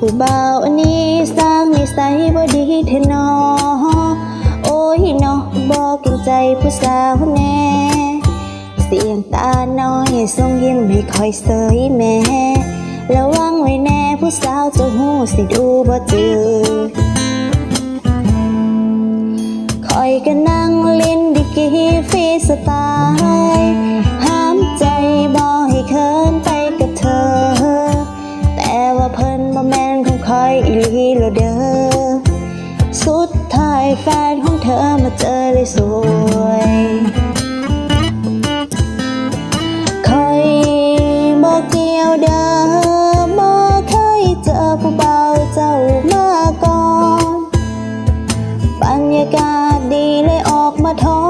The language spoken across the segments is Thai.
ผู้เบาอันนี้สร้างนิสัยบ่ดีเทนอ โอ้ยเนาะบอกกินใจผู้สาวแน่เสียงตาน้อยทรงยิ้มให้คอยเสยแม่ระวังไว้แน่ผู้สาวจะหูสิดูบ่จือคอยก็นั่งเล่นดิกีฟีสไตล์ แล้วเด้อสุดท้ายแฟนของเธอมาเจอเลยสวยคอยบอกเกี่ยวเดิมบ่เคยเจอผู้เบาเจ้ามาก่อนบรรยากาศดีเลยออกมาท้อ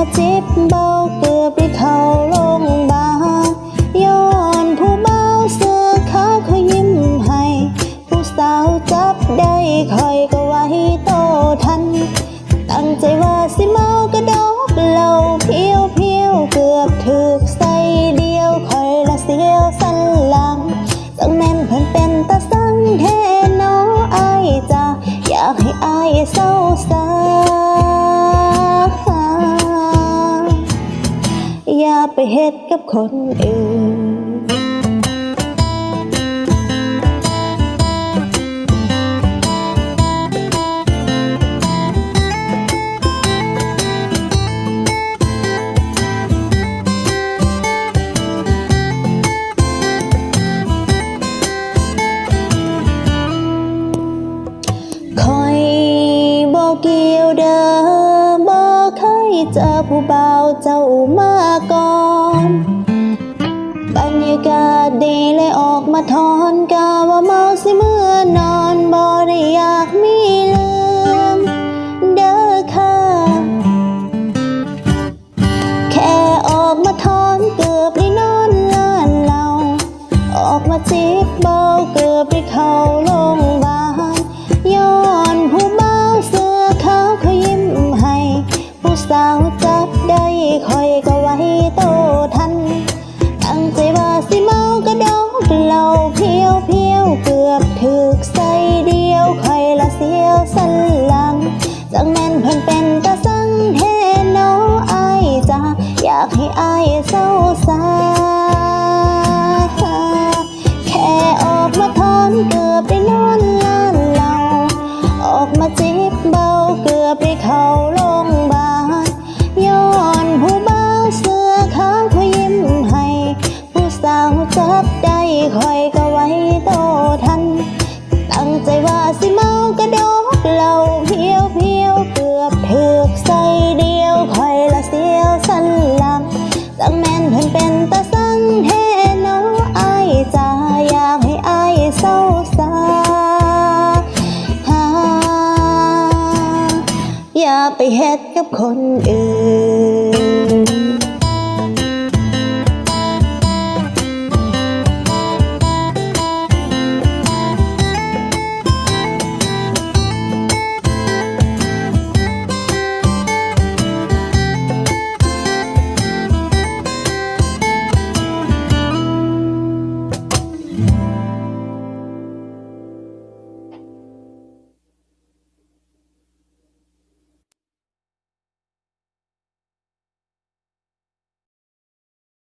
มาจ็บเบาเกือบได้เข้าโรงบาย้อนผู้เบาเสื้อขาวเขายิ้มให้ ผู้สาวจับได้คอยก็ไว้โตทัน ตั้งใจว่าสิเมากระดกเหล่าเพียวเพียวเกือบถึกใส่เดียวคอยละเสียวสันหลังจังแม่นเพิ่นเป็นตาสังแท้น้ออายจ้าอยากให้อายเศร้าสา ไปเฮ็ดกับคนอื่นคอยบอกเกี่ยวเดิมบอก เคยเจอผู้เบาเจ้ามาก่อนบรรยากาศดีเลยออกมาทอนกาว่าเมาสิเมื่อนอนบ่ได้อยากมีเรื่องเด้อค่ะ แค่ออกมาทอนเกือบได้นอนลานเรา ออกมาจีบเบาเกือบได้เข้า คอยก็ไว้โตทัน ตั้งใจว่าสิเมากระดอกเหล่าเพียวเพียวเกือบถึกใส่เดียวคอยละเสียวสันหลัง จังแม่นเพิ่นเป็นตาสังแท้เน้ออายจ้าอยากให้อายเศร้าสาแค่ออกมาทอนเกือบได้นอนลานเราออกมาจีบเบาเกือบได้เขา ผู้สาวจับได้คอยก็ไว้โตทัน ตั้งใจว่าสิเมากระดอกเหล่าเพียวเพียวเกือบถึกใส่เดียวคอยละเสียวสันหลังจังแม่นเพิ่นเป็นตาสังแท้เน้ออายจ้าอยากให้อายเศร้าสาหาอย่าไปเฮ็ดกับคนอื่น